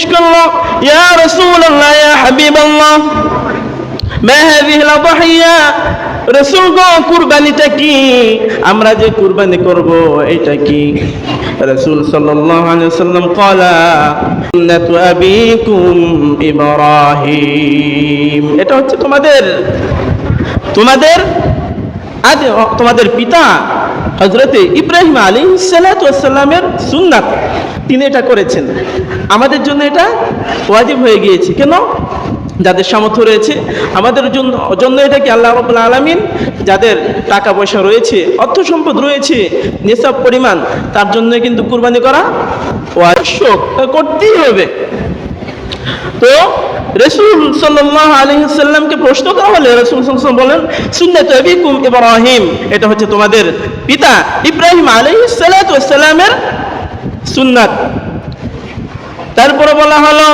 জিজ্ঞেস করল, ইয়া রাসূলুল্লাহ, ইয়া হাবিবাল্লাহ, মা হাযিহি আল-আদহিয়া রাসূল গো, কুরবানিটা কি? আমরা যে কুরবানি করব, এটা কি? রাসূল সাল্লাল্লাহু আলাইহি ওয়াসাল্লাম সুন্নাতু আবিকুম ইব্রাহিম। এটা হচ্ছে তোমাদের তোমাদের, আজ তোমাদের পিতা হজরতে ইব্রাহিম আলী সালাতামের সুন্নাত। তিনি এটা করেছেন। আমাদের জন্য এটা ওয়াজিব হয়ে গিয়েছে। কেন? যাদের সামর্থ্য রয়েছে। আমাদের জন্য জন্য এটা কি আল্লাহ রবুল্লা আলমিন? যাদের টাকা পয়সা রয়েছে, অর্থ সম্পদ রয়েছে, নিসব পরিমাণ, তার জন্য কিন্তু কুরবানি করা আবশ্যক করতেই হবে। তো রসুল সাল্লাহ আলহিসাল্লামকে প্রশ্ন করা হলে রসুল সাল্লাম বলেন, সুন্নত আবিকুম ইব্রাহিম। এটা হচ্ছে তোমাদের পিতা ইব্রাহিম আলহিসাল্লামের সুন্নাত। তারপরে বলা হলো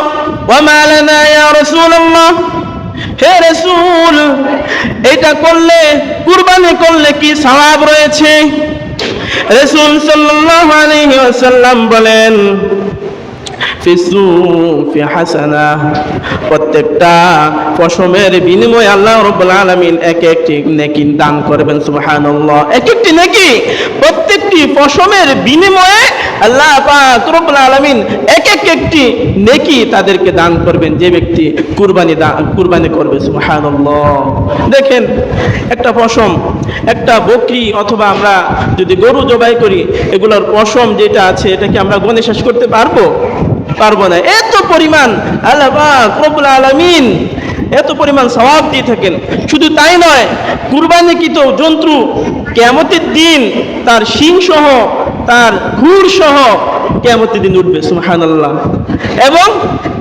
হে রাসূল, এটা করলে, কুরবানি করলে কি সওয়াব রয়েছে? রাসূল সাল্লাল্লাহু আলাইহি ওয়াসাল্লাম বলেন ফিসুফি হাসানা। প্রত্যেকটা পশমের বিনিময়ে আল্লাহ রব্বুল আলামিন এক একটি নেকি দান করবেন, সুবহানাল্লাহ। এক একটি নেকি প্রত্যেকটি পশমের বিনিময়ে আল্লাহ পাক রব্বুল আলামিন এক এক একটি নেকি তাদেরকে দান করবেন, যে ব্যক্তি কুরবানি কুরবানি করবে, সুবহানাল্লাহ। দেখেন, একটা পশম, একটা বকরি অথবা আমরা যদি গরু জবাই করি, এগুলোর পশম যেটা আছে এটা কি আমরা গণে শেষ করতে পারব? পারব না। এত পরিমাণ আল্লাহ পাক রব্বুল আলামিন এত পরিমাণ স্বভাব দিয়ে থাকেন। শুধু তাই নয়, কুরবানিকৃত জন্তু কেমতের দিন তার শিং সহ তার ঘুর সহ কেমতের দিন উঠবে, সুবহানাল্লাহ। এবং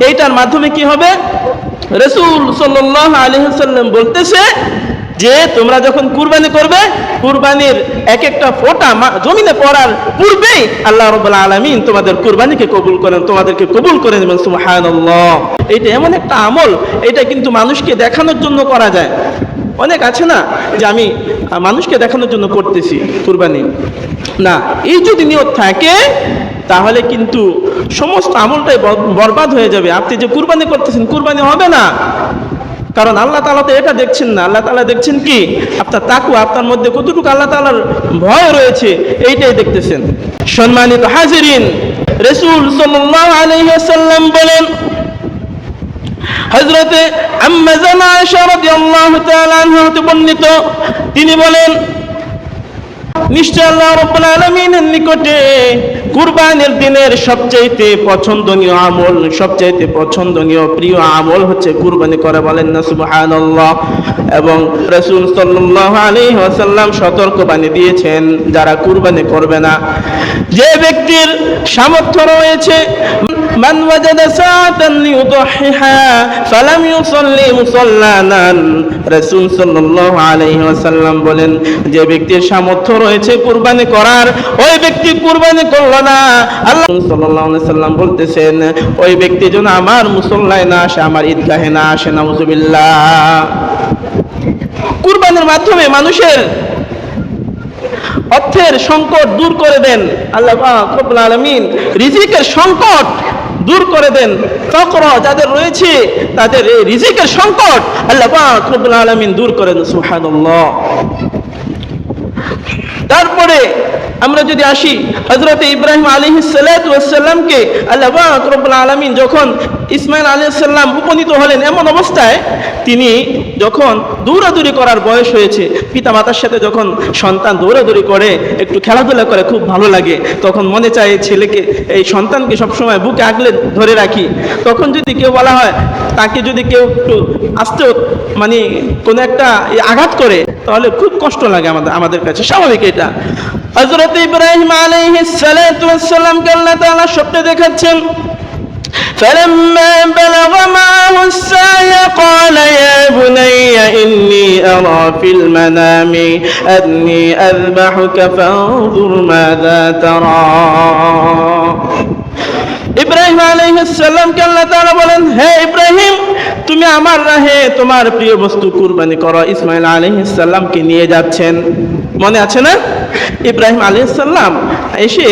এইটার মাধ্যমে কি হবে? রসুল সাল্লাহ আলহিসাল্লাম বলতেছে যে তোমরা যখন কুরবানি করবে, কুরবানির এক একটা ফোঁটা জমিনে পড়ার পূর্বেই আল্লাহ রব্বুল আলমিন তোমাদের কুরবানিকে কবুল করেন, তোমাদেরকে কবুল করে নেবেন, সুবহানাল্লাহ। এইটা এমন একটা আমল এটা কিন্তু মানুষকে দেখানোর জন্য করা যায়। অনেক আছে না যে আমি মানুষকে দেখানোর জন্য করতেছি কুরবানি। না, এই যদি নিয়ত থাকে, তাহলে কিন্তু সমস্ত আমলটাই বরবাদ হয়ে যাবে। আপনি যে কুরবানি করতেছেন, কুরবানি হবে না। কারণ আল্লাহ তালা তো এটা দেখছেন না। আল্লাহ তালা দেখছেন কি? আপনার তাকু আপনার মধ্যে কতটুকু আল্লাহ তালার ভয় রয়েছে, এইটাই দেখতেছেন। সম্মানিত হাজিরিন, রসুল আলহিহাসাল্লাম বলেন হজরতে বর্ণিত, তিনি বলেন, নিশ্চয় আল্লাহ রাব্বুল আলামিনের নিকটে কুরবানির দিনের সবচাইতে পছন্দনীয় আমল, সবচাইতে পছন্দনীয় প্রিয় আমল হচ্ছে কুরবানি করা বলেন না, সুবহানাল্লাহ। এবং রসুল সাল্লাল্লাহু আলাইহি ওয়াসাল্লাম সতর্ক বাণী দিয়েছেন, যারা কুরবানি করবে না। যে ব্যক্তির সামর্থ্য রয়েছে মান ওয়াজাদা সাআতান লিয়ুদহিহা ফালাম ইউসাল্লি মুসাল্লানান রাসূল সাল্লাল্লাহু আলাইহি ওয়াসাল্লাম বলেন, যে ব্যক্তির সামর্থ্য রয়েছে কুরবানি করার, ওই ব্যক্তি কুরবানি করল না। আল্লাহ সাল্লাল্লাহু আলাইহি সাল্লাম বলতেছেন, ওই ব্যক্তি যেন আমার মুসল্লায় না আসে, আমার ঈদগাহে না আসে, নাউজুবিল্লাহ। কুরবানির মাধ্যমে মানুষের অর্থের সংকট দূর করে দেন। আল্লাহ রব্বুল আলামিন রিজিকের সংকট দূর করে দেন। ফকর যাদের রয়েছে, তাদের এই রিজিকের সংকট আল্লাহ রব্বুল আলামিন দূর করে দেন, সুবহানাল্লাহ। তারপরে আমরা যদি আসি হজরত ইব্রাহিম আলী সাল্লামকে আল্লাহ পাক রব্বুল আলমিন যখন ইসমাইল আলী সাল্লাম উপনীত হলেন এমন অবস্থায় তিনি যখন দৌড়াদৌড়ি করার বয়স হয়েছে পিতা মাতার সাথে যখন সন্তান দৌড়াদৌড়ি করে, একটু খেলাধুলা করে, খুব ভালো লাগে, তখন মনে চায় ছেলেকে, এই সন্তানকে সবসময় বুকে আগলে ধরে রাখি। তখন যদি কেউ বলা হয়, তাকে যদি কেউ একটু আস্তে মানে কোনো একটা আঘাত করে, তাহলে খুব কষ্ট লাগে আমাদের আমাদের কাছে। স্বাভাবিক এটা। হজরত ইব্রাহিম সালামকে আল্লাহ তাআলা স্বপ্নে দেখাচ্ছেন فلما بلغ معه السعي قال يا بني إني أرى في المنام أني أذبحك فانظر ماذا ترى ইব্রাহিম আলাইহিসসালামকে আল্লাহ তাআলা বলেন হে ইব্রাহিম তুমি আমার রাহে তোমার প্রিয় বস্তু কুরবানি করো ইসমাইল আলাইহিসসালামকে নিয়ে যাচ্ছেন মনে আছে না ইব্রাহিম আলাইহিসসালাম এসে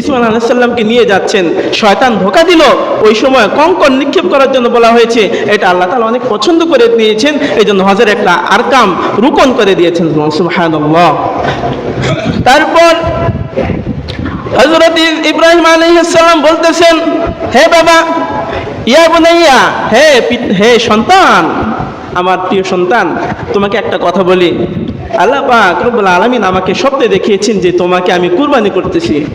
ইসমাইল আলাইসাল্লামকে নিয়ে যাচ্ছেন। শয়তান ধোকা দিল। ওই সময় কঙ্কন নিক্ষেপ করার জন্য বলা হয়েছে, এটা আল্লাহ তালা অনেক পছন্দ করে নিয়েছেন এই জন্য হজের একটা আরকাম রুকন করে দিয়েছেন। তারপর হজরত ইব্রাহিম আলাইহিসসালাম বলতেছেন, হে বাবা, ইয়া বুনাইয়া, হে হে সন্তান, আমার প্রিয় সন্তান, তোমাকে একটা কথা বলি। আল্লাহ পাক আলামিন আমাকে স্বপ্নে দেখিয়েছেন যে তোমাকে আমি কুরবানি করতেছি।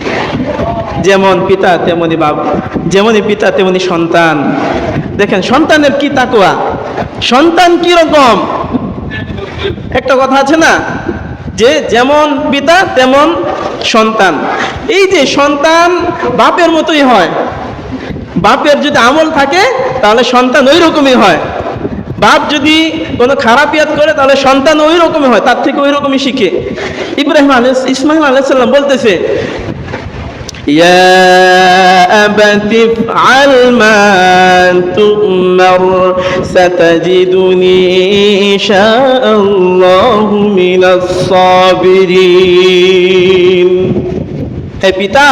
যেমন পিতা, তেমনি বাবা যেমনই পিতা, তেমনি সন্তান। দেখেন, সন্তানের কি তাকুয়া সন্তান কি রকম? একটা কথা আছে না? যে যেমন পিতা, তেমন সন্তান। এই যে সন্তান বাপের মতোই হয়। বাপের যদি আমল থাকে, তাহলে সন্তান ওই রকমই হয়। বাপ যদি কোনো খারাপ ইয়াদ করে তাহলে সন্তান ওই রকমই হয় তার থেকে ওই রকমই শিখে ইব্রাহিম আলী ইসমাইল আলাইসাল্লাম বলতেছে يا أبت افعل ما تؤمر ستجدني إن شاء الله من الصابرين হে পিতা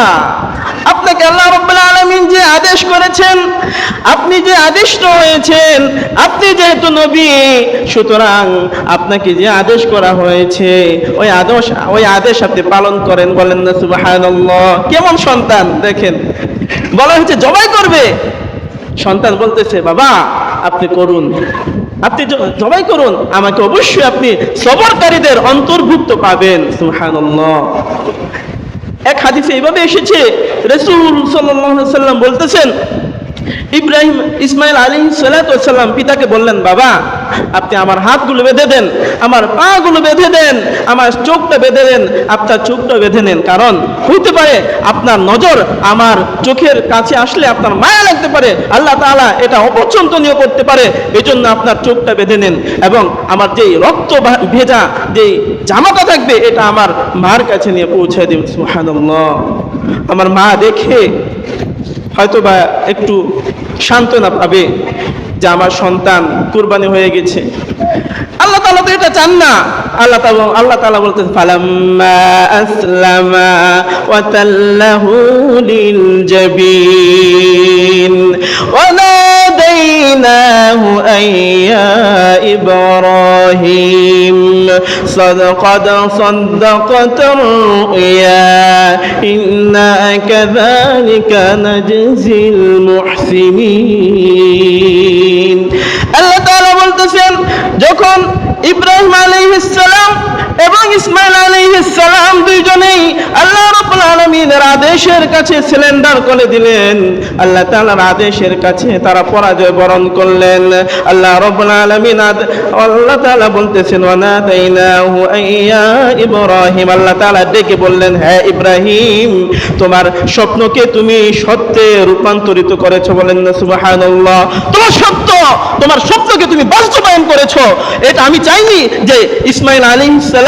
আপনাকে আল্লাহ রব্বুল আলামিন যে আদেশ করেছেন, আপনি যে আদিষ্ট হয়েছেন, আপনি যেহেতু নবী, সুতরাং আপনাকে যে আদেশ করা হয়েছে, ওই আদেশ ওই আদেশ আপনি পালন করেন, বলেন না সুবহানাল্লাহ। কেমন সন্তান, দেখেন। বলা হয়েছে, জবাই করবে। সন্তান বলতেছে, বাবা, আপনি করুন। আপনি জবাই করুন। আমাকে অবশ্যই আপনি সবরকারীদের অন্তর্ভুক্ত পাবেন, সুবহানাল্লাহ। এক হাদিসে এইভাবে এসেছে রসুল সাল্লাম বলতেছেন ইব্রাহিম ইসমাইল আলী সাল্লাম পিতাকে বললেন, বাবা, আপনি আমার হাতগুলো বেঁধে দেন, আমার পাগুলো বেঁধে দেন, আমার চোখটা বেঁধে দেন, আপনার চোখটা বেঁধে নেন। কারণ হইতে পারে আপনার নজর আমার চোখের কাছে আসলে আপনার মায়া লাগতে পারে। আল্লাহ তাআলা এটা অপছন্দনীয় করতে পারে এই জন্য আপনার চোখটা বেঁধে নেন এবং আমার যেই রক্ত ভেজা যেই জামাটা থাকবে, এটা আমার মার কাছে নিয়ে পৌঁছে দেব সুবহানাল্লাহ। আমার মা দেখে হয়তো বা একটু সান্ত্বনা পাবে যে আমার সন্তান কুরবানি হয়ে গেছে। আল্লাহ তালা তো এটা চান না। আল্লাহ তালা আল্লাহ তালা বলতে ফালাম্মা আসলামা লিল জাবিন। আন صدقت صدقت الرؤيا إنا كذلك نجزي المحسنين আল্লাহ তাআলা বলতেছেন যখন ইব্রাহিম আলাইহিস সালাম এবং ইসমাইল সালাম দুইজনেই আল্লাহ রাব্বুল আলামিনের আদেশের কাছে সিলিন্ডার করে দিলেন। আল্লাহ তাআলার আদেশের কাছে তারা পরাজয় বরণ করলেন। আল্লাহ রাব্বুল আলামিন আল্লাহ তাআলা বলতেছেন ইব্রাহিম। আল্লাহ তাআলা ডেকে বললেন হ্যাঁ ইব্রাহিম, তোমার স্বপ্নকে তুমি সত্যে রূপান্তরিত করেছ। বলেন না, সুবহানাল্লাহ। তোমার সত্য, তোমার স্বপ্নকে তুমি বাস্তবায়ন করেছ। এটা আমি চাইনি যে ইসমাইল আলাইহিস সালাম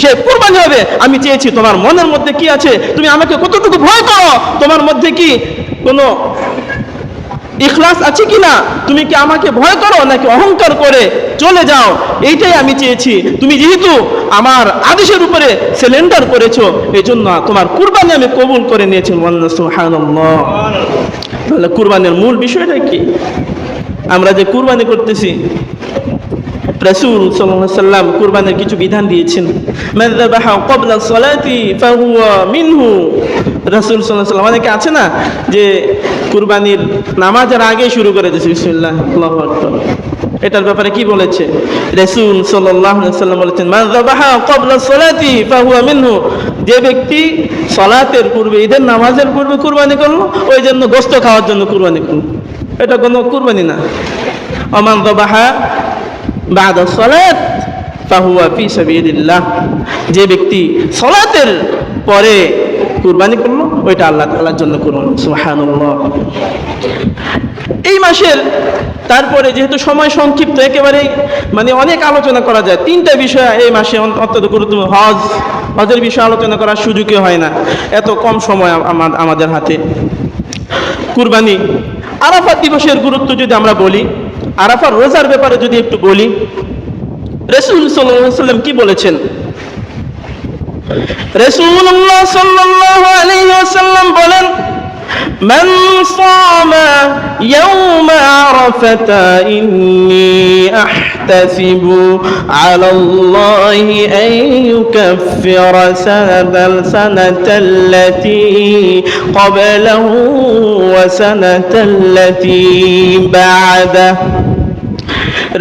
সে কুরবানি হবে। আমি চেয়েছি, তোমার মনের মধ্যে কি আছে? তুমি আমাকে কতটুকু ভয় করো তোমার মধ্যে কি কোনো ইখলাস আছে কি না তুমি কি আমাকে ভয় করো নাকি অহংকার করে চলে যাও? এইটাই আমি চেয়েছি। তুমি যেহেতু আমার আদেশের উপরে সিলিন্ডার করেছ এই জন্য তোমার কুরবানি আমি কবুল করে নিয়েছি। তাহলে কুরবানির মূল বিষয়টা কি? আমরা যে কুরবানি করতেছি রাসূল সাল্লাল্লাহু আলাইহি সাল্লাম কুরবানির কিছু বিধান দিয়েছেন। মান যাবাহা ক্বাবলা সালাতি ফাহুয়া মিনহু। রাসূল সাল্লাল্লাহু আলাইহি আছে না যে কুরবানির নামাজের আগে শুরু করে দিয়েছে, বিসমিল্লাহ, আল্লাহু আকবার। এটার ব্যাপারে কি বলেছে? রাসূল সাল্লাল্লাহু আলাইহি সাল্লাম বলেছেন, মান যাবাহা ক্বাবলা সালাতি ফাহুয়া মিনহু। যে ব্যক্তি সালাতের পূর্বে, ঈদের নামাজের পূর্বে কুরবানি করল, ওই জন্য গোস্ত খাওয়ার জন্য কুরবানি করল। এটা কোনো কুরবানি না। অমান যাবাহা বাদ সলাত, ফাহুয়া ফি সাবিলিল্লাহ। যে ব্যক্তি সলাতের পরে কুরবানি করল, ওইটা আল্লাহ তাআলার জন্য করুন। সুবহানাল্লাহ। এই মাসের তারপরে যেহেতু সময় সংক্ষিপ্ত একেবারে মানে অনেক আলোচনা করা যায়। তিনটা বিষয় এই মাসে অত্যন্ত গুরুত্বপূর্ণ। হজ, হজের বিষয়ে আলোচনা করার সুযোগই হয় না। এত কম সময় আমাদের হাতে। কুরবানি, আরাফাত দিবসের গুরুত্ব যদি আমরা বলি আরাফার রোজার ব্যাপারে যদি একটু বলি রসুল সাল্লাম কি বলেছেন? রসুল্লাহ সাল্লাহ আলহ্লাম বলেন من صام يوم عرفة إني أحتسب على الله أن يكفر سنة السنة التي قبله وسنة التي بعده.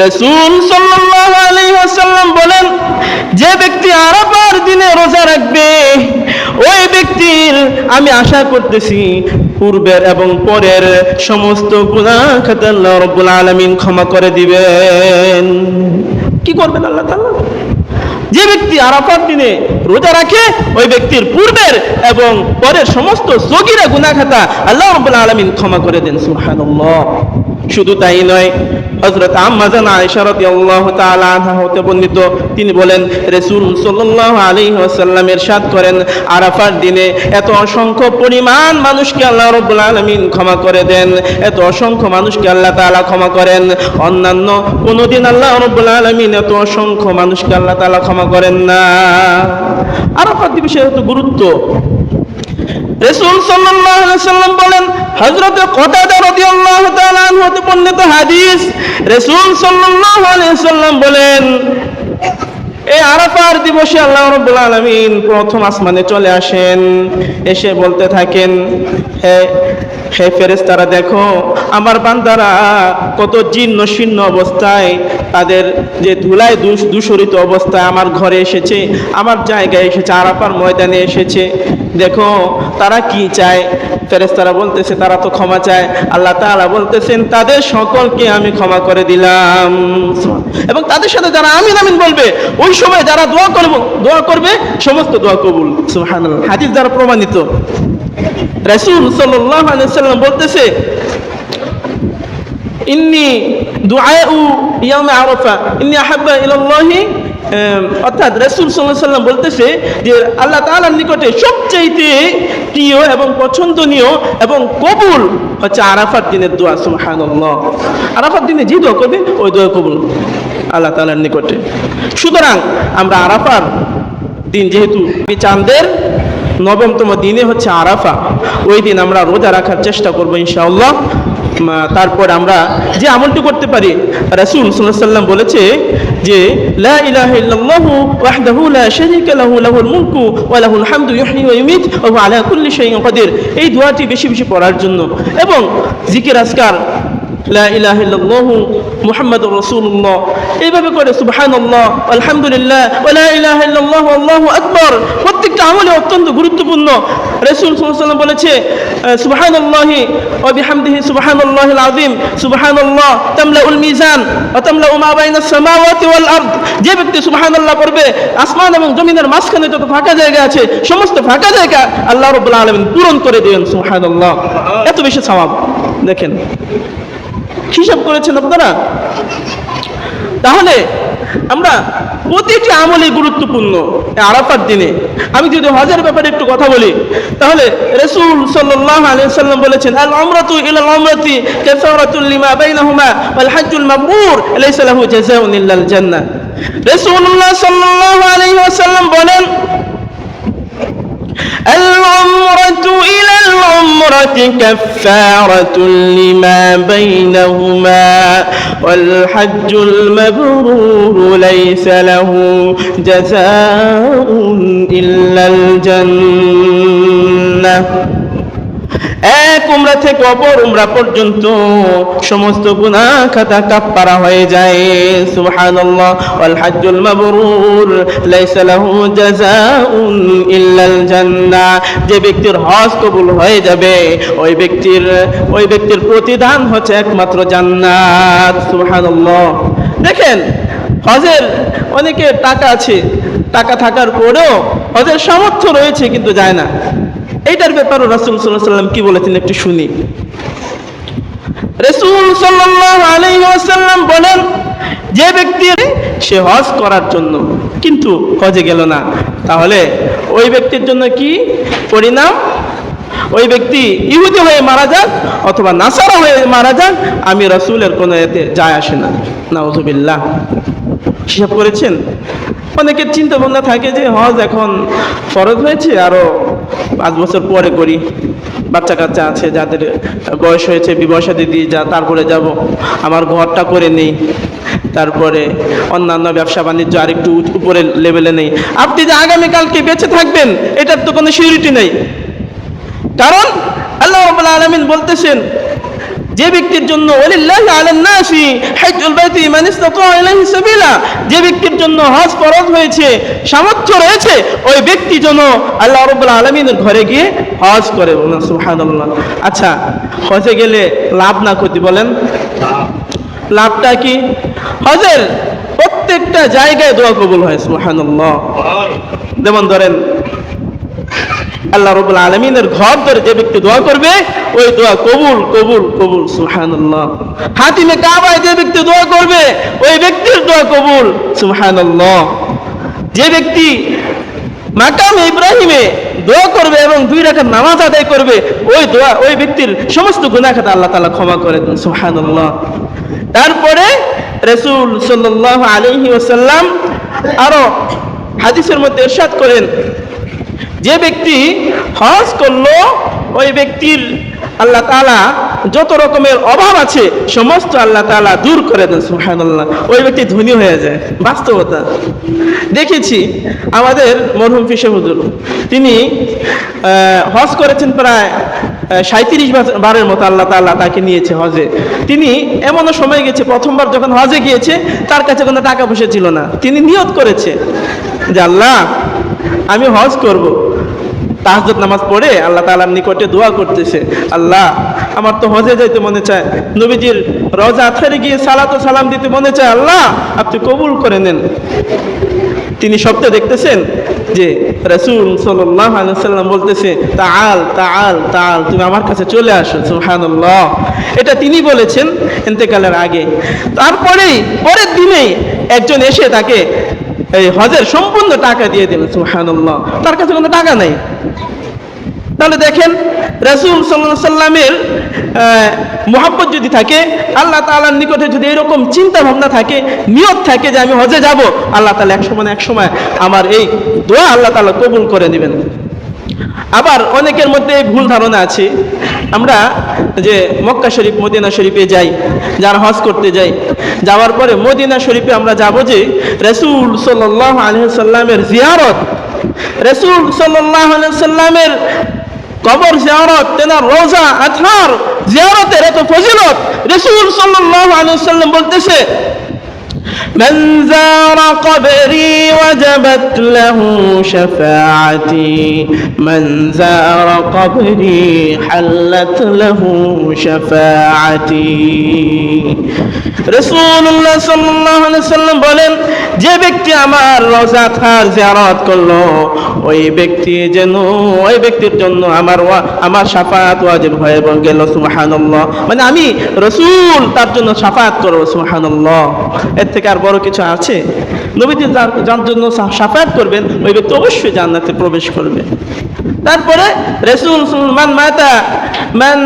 রসুল ওয়াসাল্লাম বলেন, যে ব্যক্তি আরাফার দিনে রোজা রাখবে, ওই ব্যক্তির আমি আশা করতেছি পূর্বের এবং পরের সমস্ত গুনাহ খাতে আলামিন ক্ষমা করে দিবেন। কি করবেন আল্লাহ তাআলা? যে ব্যক্তি আরাফার দিনে রোজা রাখে, ওই ব্যক্তির পূর্বের এবং পরের সমস্ত সগিরা গুনাহ খাতা আল্লাহ রাব্বুল আলামিন ক্ষমা করে দেন, সুবহানাল্লাহ। শুধু তাই নয় হযরত আম্মাজান আয়েশা রাদিয়াল্লাহু তাআলা আনহা হতে বর্ণিত। তিনি বলেন, রাসূল সাল্লাল্লাহু আলাইহি ওয়াসাল্লাম ইরশাদ করেন, আরাফার দিনে এত অসংখ্য পরিমাণ মানুষকে আল্লাহ রাব্বুল আলামিন ক্ষমা করে দেন, এত অসংখ্য মানুষকে আল্লাহ তাআলা ক্ষমা করেন, অন্যান্য কোনোদিন আল্লাহ রাব্বুল আলামিন এত অসংখ্য মানুষকে আল্লাহ তাআলা ক্ষমা করেন না। আরাফার দিবসের এত গুরুত্ব রাসূল সাল্লাম বলেন আনহু বর্ণিত হাদিস। রসুল সাল্লাম বলেন এই আরাফার দিবসে আল্লাহ রব্বুল আলমিন প্রথম আসমানে চলে আসেন। এসে বলতে থাকেন, হে হে ফেরেশতারা দেখো, আমার বান্দারা কত জীর্ণ শীর্ণ অবস্থায় তাদের যে ধুলায় দুষ- দূষরিত অবস্থায় আমার ঘরে এসেছে, আমার জায়গায় এসেছে, আরাফার ময়দানে এসেছে। দেখো, তারা কি চায়? ফেরেশতারা বলতেছে, তারা তো ক্ষমা চায়। আল্লাহ তাআলা বলতেছেন, তাদের সকলকে আমি ক্ষমা করে দিলাম। এবং তাদের সাথে যারা আমিন আমিন বলবে, ওই সময় যারা দোয়া করবে দোয়া করবে, সমস্ত দোয়া কবুল। হাদিস দ্বারা প্রমাণিত। রাসূল সাল্লাল্লাহু সাল্লাম বলতেছে, ইন্নি দুআউ আরাফা, ইন্নি আহাব্বা ইলাল্লাহি অর্থাৎ বলতেছে যে আল্লাহ নিকটে সবচাইতে প্রিয় এবং পছন্দনীয় এবং কবুল হচ্ছে আরাফার দিনের দোয়া দিনে যে দোয়া করবে ওই দোয়া কবুল আল্লাহ নিকটে। সুতরাং আমরা আরাফার দিন যেহেতু চাঁদের নবমতম দিনে হচ্ছে আরাফা। ওই দিন আমরা রোজা রাখার চেষ্টা করব ইনশাআল্লাহ। তারপর আমরা যে আমলটি করতে পারি, রাসুল সাল্লাম বলেছে যে এই দোয়াটি বেশি বেশি পড়ার জন্য। এবং জিকির আজকার রাসূলুল্লাহ। এইভাবে করে, সুবহানাল্লাহ, আলহামদুলিল্লাহ আল্লাহু আকবার। প্রত্যেকটা আমলে অত্যন্ত গুরুত্বপূর্ণ। রাসূল ওয়াসাল্লাম বলেছে সুবহানাল্লাহি ওয়া বিহামদিহি সুবহানাল্লাহিল আযীম, সুবহানাল্লাহ তামলাউল মিজান ওয়া তামলাউ মা বাইনাস সামাওয়াতি ওয়াল যে ব্যক্তি সুবহানাল্লাহ পড়বে, আসমান এবং জমিনের মাঝখানে যত ফাঁকা জায়গা আছে, সমস্ত ফাঁকা জায়গা আল্লাহ রাব্বুল আলামিন পূরণ করে দিবেন, সুবহানাল্লাহ। এত বেশি সওয়াব। দেখেন, হিসাব করেছেন আপনারা? তাহলে আমরা প্রতিটি আমলই গুরুত্বপূর্ণ। আরাফার দিনে। আমি যদি হজের ব্যাপারে একটু কথা বলি, তাহলে রসুল সাল্লাহ আলী সাল্লাম বলেছেন, আল অমরাতু ইল অমরাতি উমরাতি কাফারাতুল লিমা বাইনাহুমা আল হাজুল মাবুর লাইসা লাহু জাযাউন ইল্লাল জান্নাহ। রাসূলুল্লাহ সাল্লাল্লাহু আলাইহি ওয়াসাল্লাম বলেন العمرة إلى العمرة كفارة لما بينهما والحج المبرور ليس له جزاء إلا الجنة. এক উমরা থেকে অপর উমরা পর্যন্ত সমস্ত গুনাহ খাতা কাফারা হয়ে যায়। সুবহানাল্লাহ, ওয়াল হাজ্জুল মাবরুর, লাইসা লাহু জাযাউন ইল্লাল জান্নাহ। যে ব্যক্তির হজ কবুল হয়ে যাবে, ওই ব্যক্তির ওই ব্যক্তির প্রতিদান হচ্ছে একমাত্র জান্নাত। সুবহানাল্লাহ। দেখেন, হজের অনেকে টাকা আছে, টাকা থাকার পরেও হজের সামর্থ্য রয়েছে কিন্তু যায় না। এইটার ব্যাপারে রাসূল আলাইহি সাল্লাম কি বলেছেন একটু শুনি। রাসূল ওয়াসাল্লাম বলেন, যে ব্যক্তি সে হজ করার জন্য, কিন্তু হজে গেল না। তাহলে ওই ব্যক্তির জন্য কি পরিণাম? ওই ব্যক্তি ইহুদি হয়ে মারা যান অথবা নাসারা হয়ে মারা যান আমি রসুলের কোনো এতে যায় আসে না। নাউজুবিল্লাহ। হিসাব করেছেন? অনেকের চিন্তা ভাবনা থাকে যে হজ এখন ফরজ হয়েছে, আরও পাঁচ বছর পরে করি। বাচ্চা কাচ্চা আছে, যাদের বয়স হয়েছে বিবসা দিদি, যা তারপরে যাব। আমার ঘরটা করে নেই। তারপরে অন্যান্য ব্যবসা বাণিজ্য আরেকটু উপরে লেভেলে নেই। আপনি যে আগামীকালকে বেঁচে থাকবেন, এটার তো কোনো সিউরিটি নেই। কারণ আল্লাহ আলমিন বলতেছেন যে ব্যক্তির জন্য যে ব্যক্তির জন্য হজ ফরজ হয়েছে, সামর্থ্য রয়েছে, ওই ব্যক্তি যেন আল্লাহ রাব্বুল আলামিনের ঘরে গিয়ে হজ করে আচ্ছা হজে গেলে লাভ না ক্ষতি বলেন? লাভটা কি? হজের প্রত্যেকটা জায়গায় দোয়া কবুল হয়, সুবহানাল্লাহ। যেমন ধরেন আল্লাহ রবুল আলমিনের ঘর ধরে যে ব্যক্তি দোয়া করবে, ওই দোয়া কবুল কবুল কবুল সুহানুল্লাহ হাতিমে কাবায় যে ব্যক্তি দোয়া করবে, ওই ব্যক্তির দোয়া কবুল সুহানুল্লাহ যে ব্যক্তি মাকাম ইব্রাহিমে দোয়া করবে এবং দুই রাখার নামাজ আদায় করবে, ওই দোয়া, ওই ব্যক্তির সমস্ত গুণাখাত আল্লাহ তালা ক্ষমা করে দেন সুহানুল্লাহ তারপরে রসুল সাল্লাহ আলহি ওসাল্লাম আরও হাদিসের মধ্যে এরশাদ করেন যে ব্যক্তি হজ করল, ওই ব্যক্তির আল্লাহ তালা যত রকমের অভাব আছে, সমস্ত আল্লাহ তালা দূর করে দেন সুহানুল্লাহ ওই ব্যক্তি ধনী হয়ে যায়, বাস্তবতা। দেখেছি আমাদের মরহুম ফিসে হুজুর, তিনি হজ করেছেন প্রায় সাঁত্রিশ বারের মতো আল্লাহ তাল্লাহ তাকে নিয়েছে হজে। তিনি এমনও সময় গেছে, প্রথমবার যখন হজে গিয়েছে, তার কাছে কোনো টাকা পয়সা ছিল না। তিনি নিয়ত করেছে যে, আল্লাহ, আমি হজ করব। তাহাজ্জুদ নামাজ পড়ে আল্লাহ তাআলার নিকটে দোয়া করতেছে। আল্লাহ, আমার তো হজে যাইতে মনে চায়। নবীজির রজা আথারে গিয়ে সালাত ও সালাম দিতে মনে চায়। আল্লাহ, আপনি কবুল করে নেন। তিনি স্বপ্নে দেখতেছেন যে রসুল সাল্লাম বলতেছে, তাআল তাআল তাআল, তুমি আমার কাছে চলে আসো। সুবহানাল্লাহ। এটা তিনি বলেছেন ইন্তেকালের আগে। তারপরেই, পরের দিনেই একজন এসে তাকে এই হজের সম্পূর্ণ টাকা দিয়ে দিলেন সুহানুল্লাহ তার কাছে কোনো টাকা নেই। তাহলে দেখেন, রাসুল সাল্লাহ সাল্লামের মোহাব্বত যদি থাকে, আল্লাহ তালার নিকটে যদি এরকম চিন্তা ভাবনা থাকে, নিয়ত থাকে যে আমি হজে যাব, আল্লাহ তালা এক সময় এক সময় আমার এই দোয়া আল্লাহ তালা কবুল করে নেবেন। আবার অনেকের মধ্যে ভুল ধারণা আছে। আমরা যে মক্কা শরীফ, মদিনা শরীফে যাই, যারা হজ করতে যাই, যাওয়ার পরে মদিনা শরীফে আমরা যাব যে রসুল সাল্লাহ আলহিসাল্লামের জিয়ারত। রসুল সাল্লাহ আলহিসাল্লামের কবর জিয়ারত, তেনার রোজা আথার জিয়ারতের এত ফজিলত। রসুল সাল্লাহ আলহিসাল্লাম বলতেছে من زار قبري وجبت له شفاعتي من زار قبري حلت له شفاعتي রসুল্লাহ সাল্লাহ সাল্লাম বলেন যে ব্যক্তি আমার রোজা থার জিয়ারত করলো ওই ব্যক্তি যেন ওই ব্যক্তির জন্য আমার ওয়া- আমার সাফাত ওয়াজিব হয়ে গেল সুবহানাল্লাহ মানে আমি রসুল তার জন্য সাফাত করবো সুবহানাল্লাহ এর থেকে আর বড় কিছু আছে? নবীজি যার যার জন্য সাফায়াত করবেন, ওই ব্যক্তি অবশ্যই জান্নাতে প্রবেশ করবে। তারপরে রেসুল মান মাতা, মান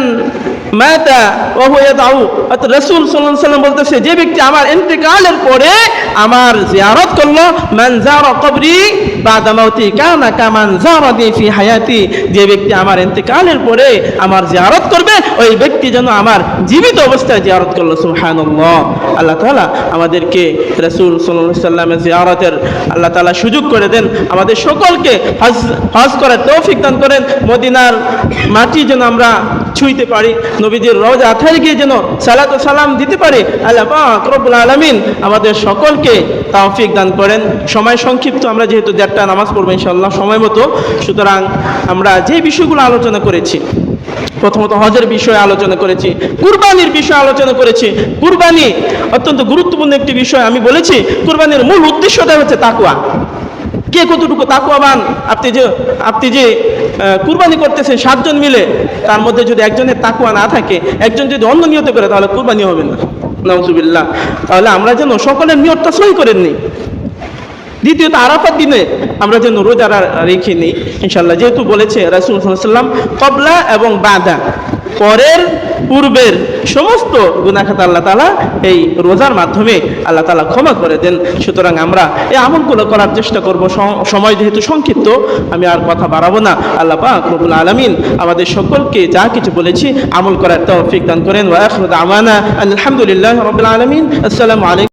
মাতা ও দাও অর্থাৎ রসুল সাল্লাহ সাল্লাম বলতেছে, যে ব্যক্তি আমার ইন্তেকালের পরে আমার জিয়ারত করল, মান জারা কবরি বাদা মাউতি, কানা কামান জারাদি ফি হায়াতি, যে ব্যক্তি আমার ইন্তেকালের পরে আমার জিয়ারত করবে, ওই ব্যক্তি যেন আমার জীবিত অবস্থায় জিয়ারত করল, সুবহানাল্লাহ। আল্লাহ তাআলা আমাদেরকে রাসূল সাল্লাল্লাহু সাল্লামের জিয়ারতের আল্লাহ তাআলা সুযোগ করে দেন, আমাদের সকলকে হজ হজ করার তৌফিক দান করেন, মদিনার মাটি যেন আমরা ছুঁইতে পারি। নবীজির রওজা আথারে গিয়ে যেন সালাত সালাম দিতে পারি, আল্লাহ পাক রব্বুল আলামিন আমাদের সকলকে তৌফিক দান করেন। সময় সংক্ষিপ্ত, আমরা যেহেতু দেড়টা নামাজ পড়ব ইনশাআল্লাহ সময় মতো। সুতরাং আমরা যে বিষয়গুলো আলোচনা করেছি, প্রথমত হজের বিষয়ে আলোচনা করেছি, কুরবানির বিষয়ে আলোচনা করেছি। কুরবানি অত্যন্ত গুরুত্বপূর্ণ একটি বিষয়, আমি বলেছি, কুরবানির মূল উদ্দেশ্যটা হচ্ছে তাকুয়া কে কতটুকু তাকুয়াবান আপনি যে আপনি যে কুরবানি করতেছেন সাতজন মিলে, তার মধ্যে যদি একজনের তাকুয়া না থাকে, একজন যদি অন্য নিয়তে করে, তাহলে কুরবানি হবে না। নজুবিল্লাহ তাহলে আমরা যেন সকলের নিয়তটা সই করে নিই দ্বিতীয়ত আরাফার দিনে আমরা যেন রোজা রেখে নিই ইনশাল্লাহ যেহেতু বলেছে রাসুল সাল্লাম কবলা এবং বাদা, পরের পূর্বের সমস্ত গুনাখাত আল্লাহ তালা এই রোজার মাধ্যমে আল্লাহ তালা ক্ষমা করে দেন। সুতরাং আমরা এই আমলগুলো করার চেষ্টা করব। সময় যেহেতু সংক্ষিপ্ত, আমি আর কথা বাড়াবো না। আল্লাহ পাক আলমিন আমাদের সকলকে যা কিছু বলেছি আমল করার তৌফিক দান করেন। আখিরু আলহামদুলিল্লাহ রবিল আলমিন। আসসালামু আলাইকুম।